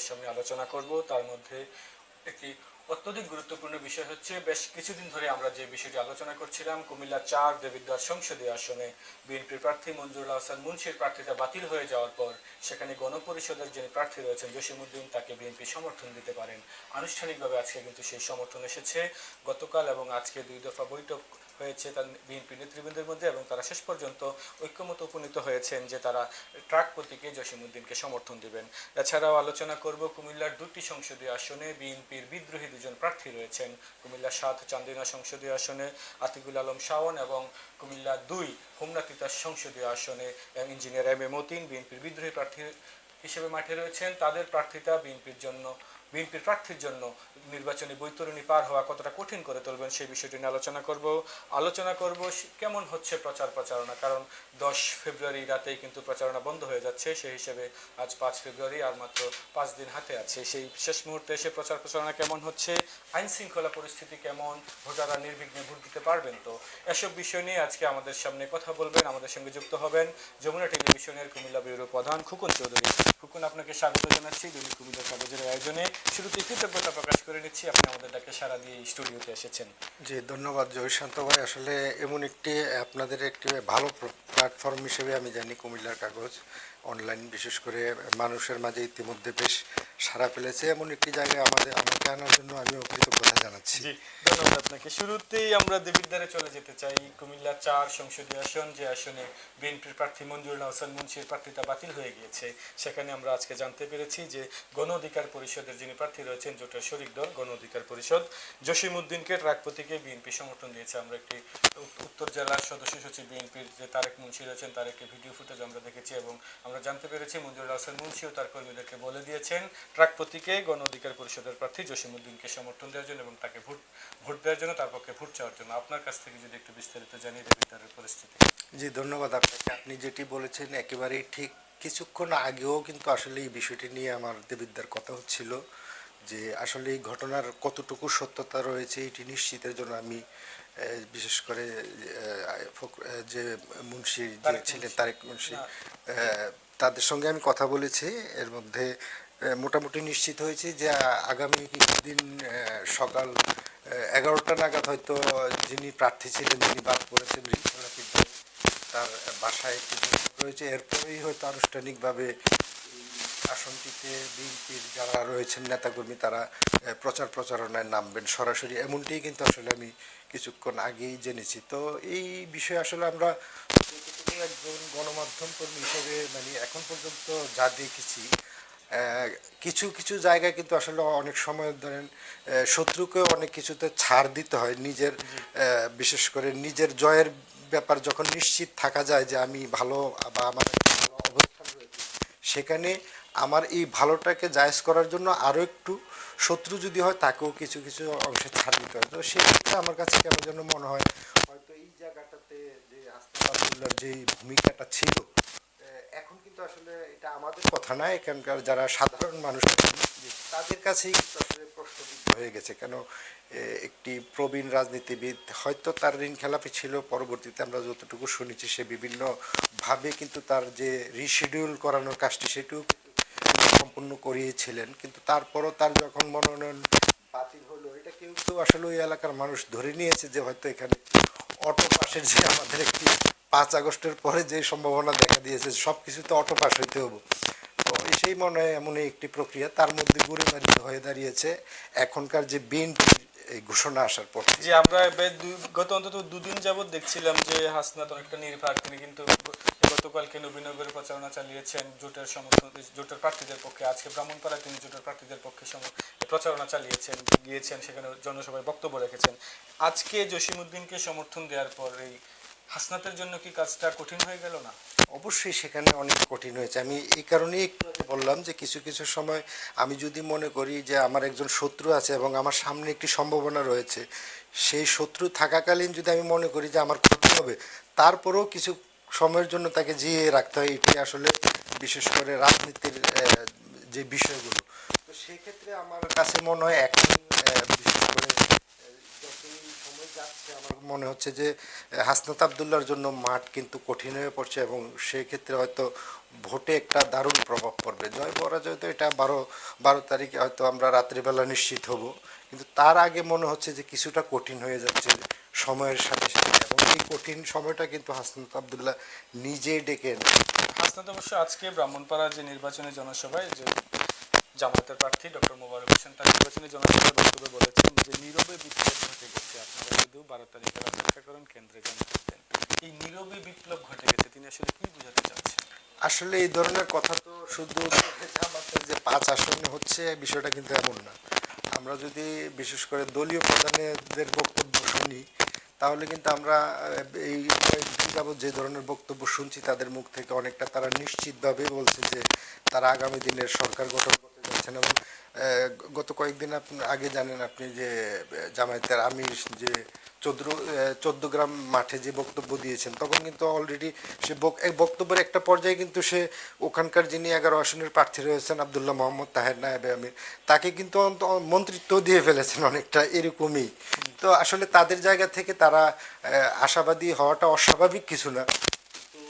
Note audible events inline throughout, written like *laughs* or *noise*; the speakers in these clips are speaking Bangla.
সামনে আলোচনা করব। তার মধ্যে একটি অত্যধিক গুরুত্বপূর্ণ বিষয় হচ্ছে, বেশ কিছুদিন ধরে আমরা যে বিষয়টি আলোচনা করছিলাম, কুমিল্লা চার দেবিদ্বার সংসদীয় আসনে বিএনপির প্রার্থী মঞ্জুরুল হাসান মুন্সির প্রার্থিতা বাতিল হয়ে যাওয়ার পর সেখানে গণপরিষদের যিনি প্রার্থী রয়েছেন জসিমুদ্দিন তাকে বিএনপি সমর্থন দিতে পারেন। আনুষ্ঠানিকভাবে আজকে কিন্তু সেই সমর্থন এসেছে। গতকাল এবং আজকে দুই দফা বৈঠক হয়েছে তার বিএনপি নেতৃবৃন্দের মধ্যে এবং তারা শেষ পর্যন্ত ঐক্যমত উপনীত হয়েছেন যে তারা ট্রাক প্রতীকে জসিমুদ্দিনকে সমর্থন দিবেন। এছাড়াও আলোচনা করব কুমিল্লার দুটি সংসদীয় আসনে, বিএনপির বিদ্রোহী দুজন প্রার্থী রয়েছেন। কুমিল্লা সাত চান্দিনা সংসদীয় আসনে, আতিকুল আলম শাওন এবং কুমিল্লা দুই হোমনা তিতাস সংসদীয় আসনে ইঞ্জিনিয়ার এম এ মতিন বিএনপির বিদ্রোহী প্রার্থী হিসেবে মাঠে রয়েছেন। তাদের প্রার্থিতা বিএনপির জন্য বিএনপির প্রার্থীর জন্য নির্বাচনী বৈতরণী পার হওয়া কতটা কঠিন করে তুলবেন সেই বিষয়টি নিয়ে আলোচনা করব। আলোচনা করব কেমন হচ্ছে প্রচার প্রচারণা? কারণ দশ ফেব্রুয়ারি রাতেই কিন্তু প্রচারণা বন্ধ হয়ে যাচ্ছে। সেই হিসেবে আজ পাঁচ ফেব্রুয়ারি আর মাত্র পাঁচ দিন হাতে আছে। সেই শেষ মুহূর্তে এসে প্রচার প্রচারণা কেমন হচ্ছে? আইন শৃঙ্খলা পরিস্থিতি কেমন? ভোটাররা নির্বিঘ্নে ভোট দিতে পারবেন তো? এসব বিষয় নিয়ে আজকে আমাদের সামনে কথা বলবেন। আমাদের সঙ্গে যুক্ত হবেন যমুনা টেলিভিশনের কুমিল্লা ব্যুরো প্রধান খুকুন চৌধুরী। খুকুন, আপনাকে স্বাগত জানাচ্ছি। দৈনিক কুমিল্লা কাগজের আয়োজনে শুরুতে কৃতজ্ঞতা প্রকাশ করে নিচ্ছি। আপনি আমাদের ডাকে সারা দিয়ে স্টুডিওতে এসেছেন। জি, ধন্যবাদ জয়শান্ত ভাই। আসলে এমন একটি, আপনাদের একটি ভালো প্ল্যাটফর্ম হিসেবে আমি জানি কুমিল্লার কাগজ। অনলাইন বিশেষ করে মানুষের মাঝে ইতিমধ্যে বেশ সাড়া ফেলেছে, এমন একটি জায়গায় আমাদের আমাকে আনার জন্য আমিও কৃতজ্ঞতা জানাচ্ছি। ধন্যবাদ আপনাকে। শুরুতেই আমরা দেবিদ্বারে চলে যেতে চাই। কুমিল্লা চার সংসদীয় আসন, যে আসনে বিএনপির প্রার্থী মঞ্জুরুল হাসান মুন্সির প্রার্থিতা বাতিল হয়ে গিয়েছে। সেখানে আমরা আজকে জানতে পেরেছি যে গণ অধিকার পরিষদের যিনি প্রার্থী রয়েছেন, জোটের শরিক দল, গণ অধিকার পরিষদ, জসিম উদ্দিনকে ট্রাক প্রতীকে বিএনপি সমর্থন দিয়েছে। আমরা একটি উত্তর জেলার সদস্য সচিব বিএনপির যে তারেক মুন্সি রয়েছেন, তার একটি ভিডিও ফুটেজ আমরা দেখেছি এবং আমরা জানতে পেরেছি মঞ্জুরুল হাসান মুন্সিও তার কর্মীদেরকে বলে দিয়েছেন, ট্রাক প্রতীকে গণ অধিকার পরিষদের প্রার্থী জসিম উদ্দিনকে সমর্থন দেওয়ার জন্য এবং তাকে ভোট ভোট দেওয়ার জন্য তার পক্ষে ভোট চাওয়ার জন্য। আপনার কাছ থেকে যদি একটু বিস্তারিত জানিয়ে দেবেন তার পরিস্থিতি। জি, ধন্যবাদ আপনাকে। আপনি যেটি বলেছেন একেবারেই ঠিক। কিছুক্ষণ আগেও কিন্তু আসলে এই বিষয়টি নিয়ে আমার দেবিদ্যার কথা হচ্ছিল যে আসলে এই ঘটনার কতটুকু সত্যতা রয়েছে এটি নিশ্চিতের জন্য আমি বিশেষ করে যে মুন্সি যে ছিলেন তারেক মুন্সি তাদের সঙ্গে আমি কথা বলেছি। এর মধ্যে মোটামুটি নিশ্চিত হয়েছে যে আগামী কিছুদিন সকাল এগারোটা নাগাদ হয়তো যিনি প্রার্থী ছিলেন যিনি বাদ পড়েছেন তার বাসায় একটি রয়েছে। এরপরেই হয়তো আনুষ্ঠানিকভাবে আসনটিতে বিএনপির যারা রয়েছেন নেতাকর্মী তারা প্রচার প্রচারণায় নামবেন সরাসরি। এমনটিই কিন্তু আসলে আমি কিছুক্ষণ আগেই জেনেছি। তো এই বিষয়ে আসলে আমরা একজন গণমাধ্যম কর্মী হিসেবে মানে এখন পর্যন্ত যা দেখেছি কিছু কিছু জায়গায় কিন্তু আসলে অনেক সময় ধরেন আহ, শত্রুকে অনেক কিছুতে ছাড় দিতে হয়। নিজের বিশেষ করে নিজের জয়ের ব্যাপার যখন নিশ্চিত থাকা যায় যে আমি ভালো বা আমার ভালো অবস্থান রয়েছে সেখানে আমার এই ভালোটাকে জায়জ করার জন্য আরও একটু শত্রু যদি হয়, তাকেও কিছু কিছু অংশে ছাড় দিতে হয়। তো সেক্ষেত্রে আমার কাছে কেন যেন মনে হয়, হয়তো এই জায়গাটাতে যে আবদুল্লার যে ভূমিকাটা ছিল এখন কিন্তু আসলে এটা আমাদের কথা না, এখানকার যারা সাধারণ মানুষ তাদের কাছেই কিন্তু আসলে প্রশ্নবিদ্ধ হয়ে গেছে। কেন একটি প্রবীণ রাজনীতিবিদ হয়তো তার ঋণ খেলাপি ছিল, পরবর্তীতে আমরা যতটুকু শুনেছি সে বিভিন্নভাবে কিন্তু তার যে রিশিডিউল করানোর কাজটি সেটিও সম্পূর্ণ করিয়েছিলেন, কিন্তু তারপরও তার যখন মনোনয়ন বাতিল হলো, এটা কেউ আসলে ওই এলাকার মানুষ ধরে নিয়েছে যে হয়তো এখানে অটো পাশের যে আমাদের একটি পাঁচ আগস্টের পরে যে সম্ভাবনা দেখা দিয়েছে সব কিছুতে অটো পাস হইতে হবে। তো সেই মনে হয় এমনই একটি প্রক্রিয়া, তার মধ্যে ঘুরে দাঁড়িয়ে হয়ে দাঁড়িয়েছে এখনকার যে বিএনপি এই ঘোষণা আসার পর যে আমরা গত অন্তত দুদিন যাবত দেখছিলাম যে হাসনাত অনেকটা নির্ভার, তিনি কিন্তু গতকালকে নবীনগরে প্রচারণা চালিয়েছেন জোটের সমর্থন জোটের প্রার্থীদের পক্ষে। আজকে ব্রাহ্মণপাড়ায় তিনি জোটের প্রার্থীদের পক্ষে প্রচারণা চালিয়েছেন, গিয়েছেন, সেখানে জনসভায় বক্তব্য রেখেছেন। আজকে জসিমউদ্দিনকে সমর্থন দেওয়ার পর এই হাসনাতের জন্য কি কাজটা কঠিন হয়ে গেল না? অবশ্যই সেখানে অনেক কঠিন হয়েছে। আমি এই কারণেই একটু বললাম যে কিছু কিছু সময় আমি যদি মনে করি যে আমার একজন শত্রু আছে এবং আমার সামনে একটি সম্ভাবনা রয়েছে, সেই শত্রু থাকাকালীন যদি আমি মনে করি যে আমার ক্ষতি হবে, তারপরেও কিছু সময়ের জন্য তাকে জিয়ে রাখতে হয়, এটি আসলে বিশেষ করে রাজনীতির যে বিষয়গুলো। তো সেক্ষেত্রে আমার কাছে মনে হয় এখন বিশেষ করে সময় যাচ্ছে, আমার মনে হচ্ছে যে হাসনাত আবদুল্লার জন্য মাঠ কিন্তু কঠিন হয়ে পড়ছে এবং সেক্ষেত্রে হয়তো ভোটে একটা দারুণ প্রভাব পড়বে। জয় পরাজয় তো এটা বারো বারো তারিখে হয়তো আমরা রাত্রিবেলা নিশ্চিত হব। কিন্তু তার আগে মনে হচ্ছে যে কিছুটা কঠিন হয়ে যাচ্ছে সময়ের সাথে সাথে। এই কঠিন সময়টা কিন্তু হাসনাত আবদুল্লাহ নিজেই ডেকে হাসনাত অবশ্য আজকে ব্রাহ্মণপাড়া যে নির্বাচনী জনসভায় যে জামাতের প্রার্থী ডক্টর মোবারক হোসেন তার নির্বাচনী জনসভায় বক্তব্যে বলেছেন যে নীরবে বিপ্লব ঘটে গেছে। আপনারা শুধু বারো তারিখের অপেক্ষা করুন কেন্দ্রে পারতেন এই নীরবে বিপ্লব ঘটে গেছে তিনি আসলে কি বোঝাতে চাচ্ছেন? আসলে এই ধরনের কথা তো শুধু জামাতের যে পাঁচ আসনে হচ্ছে বিষয়টা কিন্তু এমন না। আমরা যদি বিশেষ করে দলীয় প্রধানদের বক্তব্য শুনি তাহলে কিন্তু আমরা এই যাবৎ যে ধরনের বক্তব্য শুনছি, তাদের মুখ থেকে অনেকটা তারা নিশ্চিতভাবে বলছে যে তারা আগামী দিনের সরকার গঠন করতে যাচ্ছেন এবং গত কয়েকদিন আপনি আগে জানেন আপনি যে, জামায়াতের আমির যে চোদ্দ চোদ্দ গ্রাম মাঠে যে বক্তব্য দিয়েছেন, তখন কিন্তু অলরেডি সে বক্তব্যের একটা পর্যায়ে কিন্তু সে ওখানকার যিনি এগারো আসনের প্রার্থী রয়েছেন, আবদুল্লাহ মোহাম্মদ তাহের নায়েবে আমির, তাকে কিন্তু মন্ত্রিত্ব দিয়ে ফেলেছেন অনেকটা, এরকমই। তো আসলে তাদের জায়গা থেকে তারা আশাবাদী হওয়াটা অস্বাভাবিক কিছু না। তো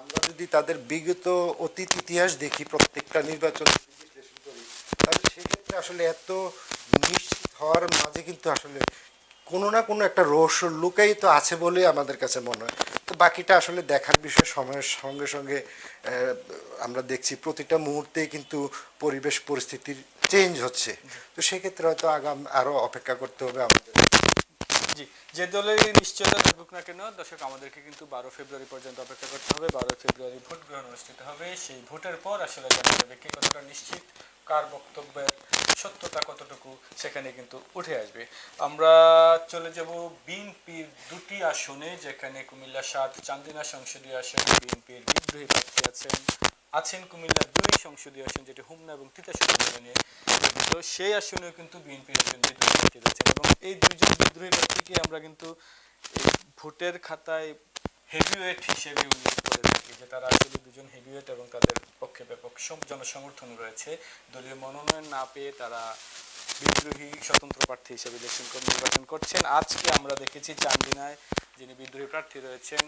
আমরা যদি তাদের বিগত অতীত ইতিহাস দেখি, প্রত্যেকটা নির্বাচন তাহলে সেক্ষেত্রে আসলে এত নিশ্চিত হওয়ার মাঝে কিন্তু আসলে কোনো না কোনো একটা রহস্য লুকাই তো আছে বলে আমাদের কাছে মনে হয়। তো বাকিটা আসলে দেখার বিষয়, সময়ের সঙ্গে সঙ্গে আমরা দেখছি প্রতিটা মুহূর্তেই কিন্তু পরিবেশ পরিস্থিতির চেঞ্জ হচ্ছে। তো সেক্ষেত্রে হয়তো আগাম আরও অপেক্ষা করতে হবে আমাদের। জি, যে দলের নিশ্চয়তা থাকুক না কেন, দর্শক, আমাদেরকে কিন্তু বারো ফেব্রুয়ারি পর্যন্ত অপেক্ষা করতে হবে। বারো ফেব্রুয়ারি ভোট গ্রহণ অনুষ্ঠিত হবে। সেই ভোটের পর আসলে জানা যাবে কে কতটা নিশ্চিত, কার বক্তব্যের সত্যতা কতটুকু সেখানে কিন্তু উঠে আসবে। আমরা চলে যাব বিএনপির দুটি আসনে, যেখানে কুমিল্লা সাত, চান্দিনা সংসদীয় আসন বিএনপির বিদ্রোহী প্রার্থী আছেন আছেন কুমিল্লা দুই সংসদীয় আসন, যেটি হুমনা এবং তিতাস নিয়ে সেই আসনেও কিন্তু বিএনপির একজন বিদ্রোহী প্রার্থী রয়েছেন এবং এই দুইজন বিদ্রোহী প্রার্থীকে আমরা কিন্তু ভোটের খাতায় হেভিওয়েট হিসেবে উল্লেখ করে থাকি যে তারা আসলে দুজন হেভিওয়েট এবং তাদের পক্ষে ব্যাপক জনসমর্থন রয়েছে। দলীয় মনোনয়ন না পেয়ে তারা বিদ্রোহী স্বতন্ত্র প্রার্থী হিসেবে ইলেকশন নির্বাচন করছেন। আজকে আমরা দেখেছি চান্দিনায় যিনি বিদ্রোহী প্রার্থী রয়েছেন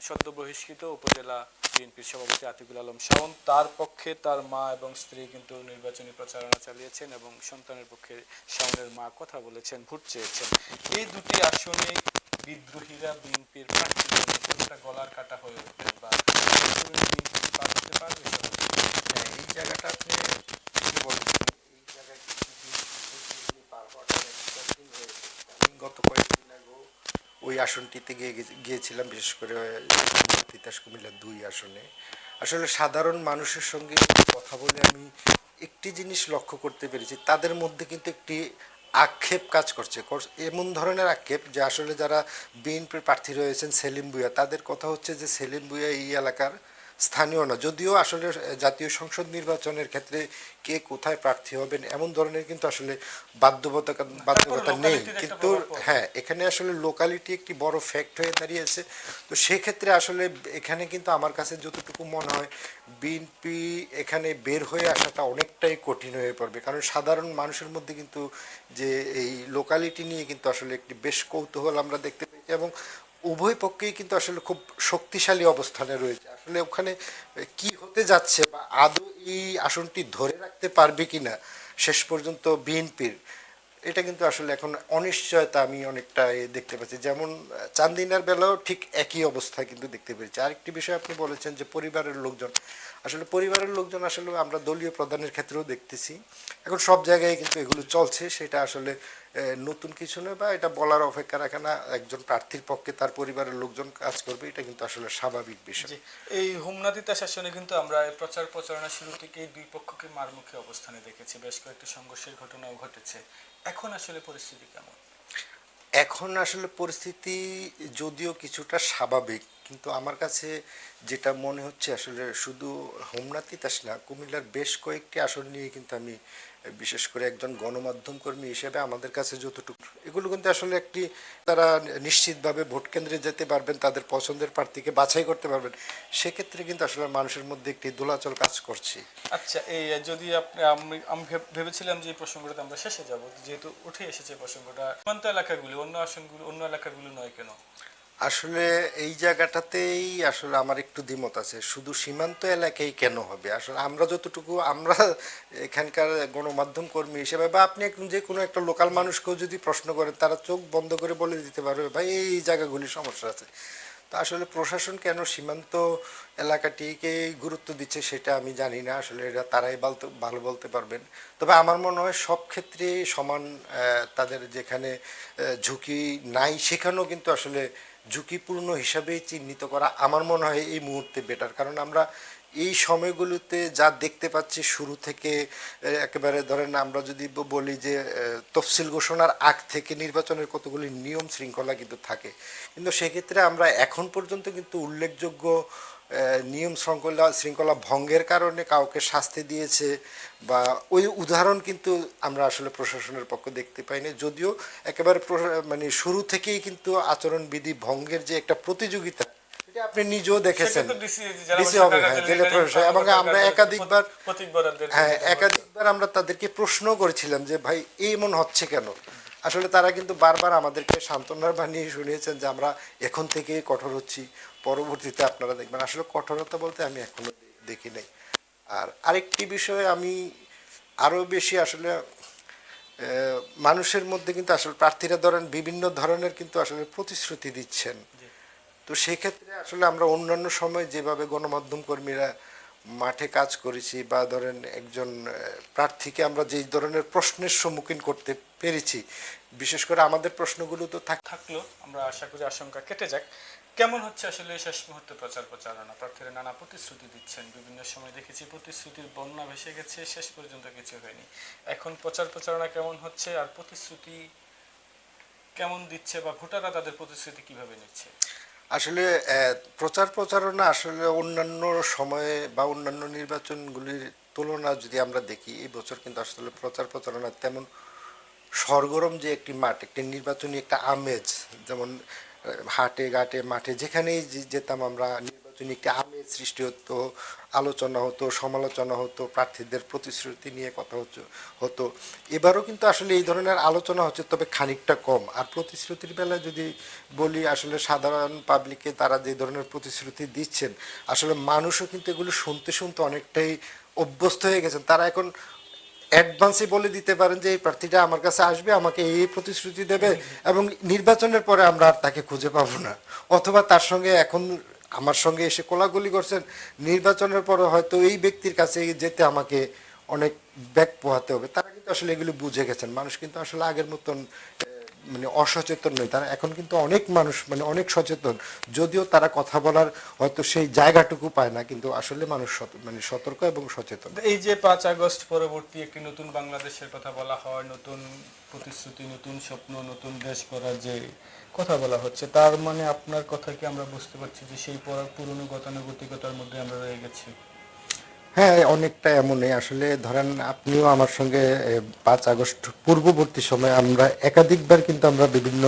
সদ্য বহিষ্কৃত উপজেলা বিএনপির সভাপতি আতিকুল আলম শাওন তার পক্ষে তার মা এবং স্ত্রী কিন্তু নির্বাচনী প্রচারণা চালিয়েছেন এবং সন্তানের পক্ষে শাওনের মা কথা বলেছেন, ভোট চেয়েছেন। এই দুটি আসনে বিদ্রোহীরা বিএনপির প্রার্থীদের গলার কাটা হয়ে ওঠেন বা জায়গাটা আপনি গত কয়েকদিন আগেও ওই আসনটিতে গিয়ে গিয়েছিলাম, বিশেষ করে তিতাস কুমিল্লা দুই আসনে। আসলে সাধারণ মানুষের সঙ্গে কথা বলে আমি একটি জিনিস লক্ষ্য করতে পেরেছি, তাদের মধ্যে কিন্তু একটি আক্ষেপ কাজ করছে। কর- এমন ধরনের আক্ষেপ যে আসলে যারা বিএনপির প্রার্থী রয়েছেন সেলিম বুয়া তাদের কথা হচ্ছে যে সেলিম বুয়া এই এলাকার স্থানীয় না। যদিও আসলে জাতীয় সংসদ নির্বাচনের ক্ষেত্রে কে কোথায় প্রার্থী হবেন এমন ধরনের কিন্তু আসলে বাধ্যবাধকতা বাধ্যকতা নেই। কিন্তু হ্যাঁ এখানে আসলে লোকালিটি একটি বড় ফ্যাক্ট হয়ে দাঁড়িয়েছে। তো সেক্ষেত্রে আসলে এখানে কিন্তু আমার কাছে যতটুকু মনে হয় বিএনপি এখানে বের হয়ে আসাটা অনেকটাই কঠিন হয়ে পড়বে। কারণ সাধারণ মানুষের মধ্যে কিন্তু যে এই লোকালিটি নিয়ে কিন্তু আসলে একটি বেশ কৌতূহল আমরা দেখতে পাই এবং উভয় পক্ষেই কিন্তু আসলে খুব শক্তিশালী অবস্থানে রয়েছে। আসলে ওখানে কি হতে যাচ্ছে বা আদৌ এই আসনটি ধরে রাখতে পারবে কিনা, শেষ পর্যন্ত বিএনপির, এটা কিন্তু আসলে এখন অনিশ্চয়তা আমি অনেকটা দেখতে পাচ্ছি। যেমন, চান্দিনার বেলাও ঠিক একই অবস্থা কিন্তু দেখতে পেরেছি আরেকটি বিষয় আপনি বলেছেন যে পরিবারের লোকজন, আসলে পরিবারের লোকজন আসলে আমরা দলীয় প্রধানের ক্ষেত্রেও দেখতেছি। এখন সব জায়গায় কিন্তু এগুলো চলছে, সেটা আসলে নতুন কিছু নয় বা এটা বলার অপেক্ষা রাখে না একজন প্রার্থীর পক্ষে তার পরিবারের লোকজন কাজ করবে এটা কিন্তু আসলে স্বাভাবিক বিষয়। এই হুমনাদিতা শাসনে কিন্তু আমরা প্রচার প্রচারণা শুরু থেকেই দুই পক্ষকে মারমুখী অবস্থানে দেখেছি বেশ কয়েকটি সংঘর্ষের ঘটনাও ঘটেছে। এখন আসলে পরিস্থিতি কেমন? এখন আসলে পরিস্থিতি যদিও কিছুটা স্বাভাবিক কিন্তু আমার কাছে যেটা মনে হচ্ছে আসলে শুধু হোমনাথ তিতাস না কুমিল্লার বেশ কয়েকটি আসন নিয়ে কিন্তু আমি বিশেষ করে একজন গণমাধ্যম কর্মী হিসেবে আমাদের কাছে যতটুকু, এগুলো কিন্তু আসলে একটি, তারা নিশ্চিতভাবে ভোট কেন্দ্রে যেতে পারবেন, তাদের পছন্দের প্রার্থীকে বাছাই করতে পারবেন। সেক্ষেত্রে কিন্তু আসলে মানুষের মধ্যে একটি দোলাচল কাজ করছে। আচ্ছা এই, যদি আপনি, আমি আমি ভেবেছিলাম যে এই প্রসঙ্গটাতে আমরা শেষে যাব, যেহেতু উঠে এসেছে প্রসঙ্গটা, সীমান্ত এলাকাগুলি, অন্য আসনগুলো, অন্য এলাকাগুলো নয় কেন? আসলে এই জায়গাটাতেই আসলে আমার একটু দ্বিমত আছে। শুধু সীমান্ত এলাকায় কেন হবে? আসলে আমরা যতটুকু, আমরা এখানকার গণমাধ্যম কর্মী হিসেবে বা আপনি যে কোনো একটা লোকাল মানুষকেও যদি প্রশ্ন করেন, তারা চোখ বন্ধ করে বলে দিতে পারবে, ভাই, এই জায়গাগুলি সমস্যা আছে। তো আসলে প্রশাসন কেন সীমান্ত এলাকাটিকে গুরুত্ব দিচ্ছে সেটা আমি জানি না। আসলে এটা তারাই ভালো বলতে পারবেন। তবে আমার মনে হয় সব ক্ষেত্রে সমান তাদের যেখানে ঝুঁকি নাই, সেখানেও কিন্তু আসলে ঝুঁকিপূর্ণ হিসাবে চিহ্নিত করা আমার মনে হয় এই মুহূর্তে বেটার কারণ আমরা এই সময়গুলোতে যা দেখতে পাচ্ছি শুরু থেকে একেবারে ধরেন আমরা যদি বলি যে তফসিল ঘোষণার আগ থেকে নির্বাচনের কতগুলি নিয়ম শৃঙ্খলা কিন্তু থাকে। কিন্তু সেক্ষেত্রে আমরা এখন পর্যন্ত কিন্তু উল্লেখযোগ্য নিয়ম শৃঙ্খলা শৃঙ্খলা ভঙ্গের কারণে কাউকে শাস্তি দিয়েছে বা ওই উদাহরণ কিন্তু আমরা আসলে প্রশাসনের পক্ষ দেখতে পাইনি। যদিও একেবারে মানে শুরু থেকেই কিন্তু আচরণবিধি ভঙ্গের যে একটা প্রতিযোগিতা আপনি নিজেও দেখেছেন। হবে, হ্যাঁ, প্রশাসন। এবং আমরা একাধিকবার হ্যাঁ একাধিকবার আমরা তাদেরকে প্রশ্ন করেছিলাম যে ভাই এই এমন হচ্ছে কেন? আসলে তারা কিন্তু বারবার আমাদেরকে সান্ত্বনার বানিয়ে শুনিয়েছেন যে আমরা এখন থেকে কঠোর হচ্ছি পরবর্তীতে আপনারা দেখবেন। আসলে কঠোরতা বলতে আমি এখনও দেখি নাই। আর আরেকটি বিষয়ে আমি আরও বেশি আসলে মানুষের মধ্যে কিন্তু আসলে প্রার্থীরা ধরেন বিভিন্ন ধরনের কিন্তু আসলে প্রতিশ্রুতি দিচ্ছেন। তো সেক্ষেত্রে আসলে আমরা অন্যান্য সময় যেভাবে গণমাধ্যম কর্মীরা মাঠে কাজ করেছি বা ধরেন একজন প্রার্থীকে আমরা যেই ধরনের প্রশ্নের সম্মুখীন করতে পেরেছি, বিশেষ করে আমাদের প্রশ্নগুলো তো থাক থাকল, আমরা আশা করি আশঙ্কা কেটে যাক। কেমন হচ্ছে আসলে শেষ মুহূর্তে প্রচার প্রচারণা? প্রার্থীরা নানা প্রতিশ্রুতি দিচ্ছেন, বিভিন্ন সময় দেখেছি প্রতিশ্রুতির বন্যা ভেসে গেছে, শেষ পর্যন্ত কিছু হয়নি। এখন প্রচার প্রচারণা কেমন হচ্ছে আর প্রতিশ্রুতি কেমন দিচ্ছে বা ভোটাররা তাদের প্রতিশ্রুতি কীভাবে নিচ্ছে? আসলে প্রচার প্রচারণা আসলে অন্যান্য সময়ে বা অন্যান্য নির্বাচনগুলির তুলনা যদি আমরা দেখি, এই বছর কিন্তু আসলে প্রচার প্রচারণা তেমন সরগরম যে একটি মাঠ, একটি নির্বাচনী একটা আমেজ, যেমন হাটে, ঘাটে, মাঠে যেখানেই যেতাম আমরা, নির্বাচনী একটি সৃষ্টি হতো, আলোচনা হতো, সমালোচনা হতো, প্রার্থীদের প্রতিশ্রুতি নিয়ে কথা হচ্ছে, হতো। এবারও কিন্তু আসলে এই ধরনের আলোচনা হচ্ছে, তবে খানিকটা কম। আর প্রতিশ্রুতির বেলায় যদি বলি, আসলে সাধারণ পাবলিককে তারা যে ধরনের প্রতিশ্রুতি দিচ্ছেন, আসলে মানুষও কিন্তু এগুলো শুনতে শুনতে অনেকটাই অভ্যস্ত হয়ে গেছেন। তারা এখন অ্যাডভান্সে বলে দিতে পারেন যে, এই প্রার্থীটা আমার কাছে আসবে, আমাকে এই প্রতিশ্রুতি দেবে এবং নির্বাচনের পরে আমরা আর তাকে খুঁজে পাবো না। অথবা তার সঙ্গে এখন আমার সঙ্গে এসে কোলাগুলি করছেন। নির্বাচনের পরে হয়তো এই ব্যক্তির কাছে যেতে আমাকে অনেক ব্যাগ পোহাতে হবে। তারা কিন্তু আসলে এগুলি বুঝে গেছেন। মানুষ কিন্তু আসলে আগের মতন মানে অসচেতন নয়। তারা এখন কিন্তু অনেক মানুষ মানে অনেক সচেতন। যদিও তারা কথা বলার হয়তো সেই জায়গাটুকু পায় না, কিন্তু আসলে মানুষ মানে সতর্ক এবং সচেতন। এই যে পাঁচ আগস্ট পরবর্তী একটি নতুন বাংলাদেশের কথা বলা হয়, নতুন প্রতিশ্রুতি, নতুন স্বপ্ন, নতুন দেশ করার যে কথা বলা হচ্ছে, তার মানে আপনার কথা কি আমরা বুঝতে পারছি যে সেই পর- পুরনো গতানুগতিকতার মধ্যে আমরা রয়ে গেছি? হ্যাঁ অনেকটা এমনই। আসলে ধরেন আপনিও আমার সঙ্গে পাঁচ আগস্ট পূর্ববর্তী সময়ে আমরা একাধিকবার কিন্তু আমরা বিভিন্ন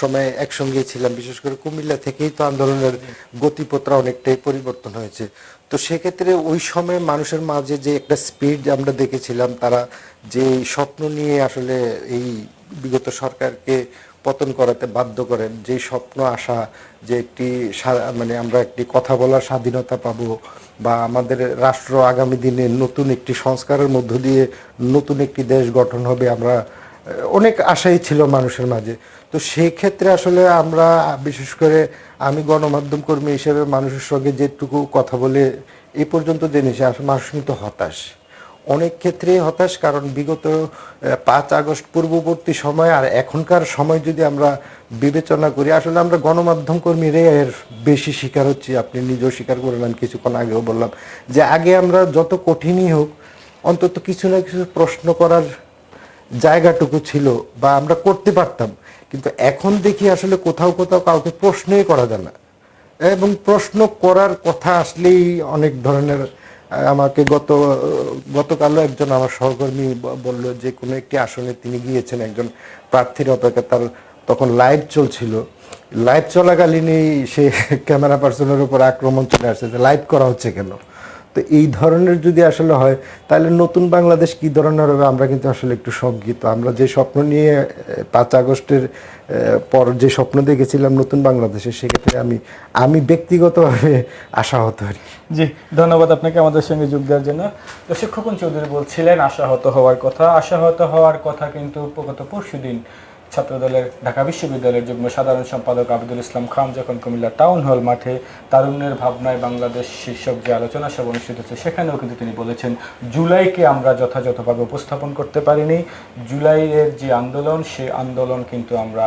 সময়ে একসঙ্গে ছিলাম। বিশেষ করে কুমিল্লা থেকেই তো আন্দোলনের গতিপত্রা অনেকটাই পরিবর্তন হয়েছে। তো সেক্ষেত্রে ওই সময় মানুষের মাঝে যে একটা স্পিড আমরা দেখেছিলাম, তারা যে স্বপ্ন নিয়ে আসলে এই বিগত সরকারকে পতন করাতে বাধ্য করেন। যে স্বপ্ন আসা যে একটি মানে আমরা একটি কথা বলার স্বাধীনতা পাবো বা আমাদের রাষ্ট্র আগামী দিনে নতুন একটি সংস্কারের মধ্য দিয়ে নতুন একটি দেশ গঠন হবে আমরা, অনেক আশাই ছিল মানুষের মাঝে। তো সেই ক্ষেত্রে আসলে আমরা, বিশেষ করে আমি গণমাধ্যম কর্মী হিসেবে মানুষের সঙ্গে যেটুকু কথা বলে এই পর্যন্ত জেনেছি, আসলে মানুষ কিন্তু হতাশ। অনেক ক্ষেত্রে হতাশ, কারণ বিগত পাঁচ আগস্ট পূর্ববর্তী সময় আর এখনকার সময় যদি আমরা বিবেচনা করি, আসলে আমরা গণমাধ্যম কর্মীরা এর বেশি শিকার হচ্ছি। আপনি নিজেও স্বীকার করলেন, কিছুক্ষণ আগেও বললাম যে আগে আমরা যত কঠিনই হোক, অন্তত কিছু না কিছু প্রশ্ন করার জায়গাটুকু ছিল বা আমরা করতে পারতাম। কিন্তু এখন দেখি আসলে কোথাও কোথাও কাউকে প্রশ্নই করা যায় না। এবং প্রশ্ন করার কথা আসলেই অনেক ধরনের আমাকে গত, গতকালও একজন আমার সহকর্মী বলল যে কোনো একটি আসনে তিনি গিয়েছেন, একজন প্রার্থীর অপেক্ষা। তার তখন লাইভ চলছিল। লাইভ চলাকালীনই সে *laughs* ক্যামেরা পার্সনের উপর আক্রমণ চলে আসছে যে লাইভ করা হচ্ছে কেন? তো এই ধরনের যদি আসলে হয়, তাহলে নতুন বাংলাদেশ কি ধরনের হবে? আমরা কিন্তু আসলে একটু শঙ্কিত। আমরা যে স্বপ্ন নিয়ে পাঁচ আগস্টের পর যে স্বপ্ন দেখেছিলাম নতুন বাংলাদেশে, সেক্ষেত্রে আমি আমি ব্যক্তিগতভাবে আশাহত আর কি। জি, ধন্যবাদ আপনাকে আমাদের সঙ্গে যোগ দেওয়ার জন্য। দর্শক খোকন চৌধুরী বলছিলেন, আশাহত হওয়ার কথা। আশাহত হওয়ার কথা কিন্তু গত পরশু দিন ছাত্রদলের ঢাকা বিশ্ববিদ্যালয়ের যুগ্ম সাধারণ সম্পাদক আবদুল ইসলাম খান যখন কুমিল্লা টাউন হল মাঠে তারুণ্যের ভাবনায় বাংলাদেশ শীর্ষক যে আলোচনা সভা অনুষ্ঠিত হচ্ছে, সেখানেও কিন্তু তিনি বলেছেন, জুলাইকে আমরা যথাযথভাবে উপস্থাপন করতে পারিনি। জুলাইয়ের যে আন্দোলন, সে আন্দোলন কিন্তু আমরা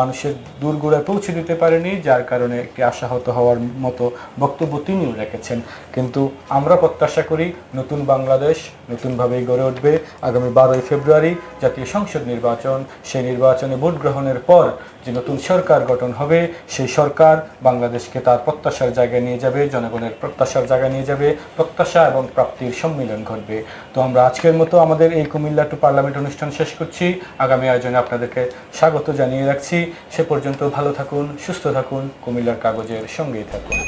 মানুষের দূরগোড়ায় পৌঁছে দিতে পারেনি, যার কারণে একটি আশাহত হওয়ার মতো বক্তব্য তিনিও রেখেছেন। কিন্তু আমরা প্রত্যাশা করি নতুন বাংলাদেশ নতুনভাবেই গড়ে উঠবে। আগামী বারোই ফেব্রুয়ারি জাতীয় সংসদ নির্বাচন, সেই নির্বাচনে ভোট গ্রহণের পর যে নতুন সরকার গঠন হবে, সেই সরকার বাংলাদেশকে তার প্রত্যাশার জায়গায় নিয়ে যাবে, জনগণের প্রত্যাশার জায়গায় নিয়ে যাবে, প্রত্যাশা এবং প্রাপ্তির সম্মিলন ঘটবে। তো আমরা আজকের মতো আমাদের এই কুমিল্লা টু পার্লামেন্ট অনুষ্ঠান শেষ করছি। আগামী আয়োজনে আপনাদেরকে স্বাগত জানিয়ে রাখছি। সে পর্যন্ত ভালো থাকুন, সুস্থ থাকুন, কুমিল্লার কাগজের সঙ্গেই থাকুন।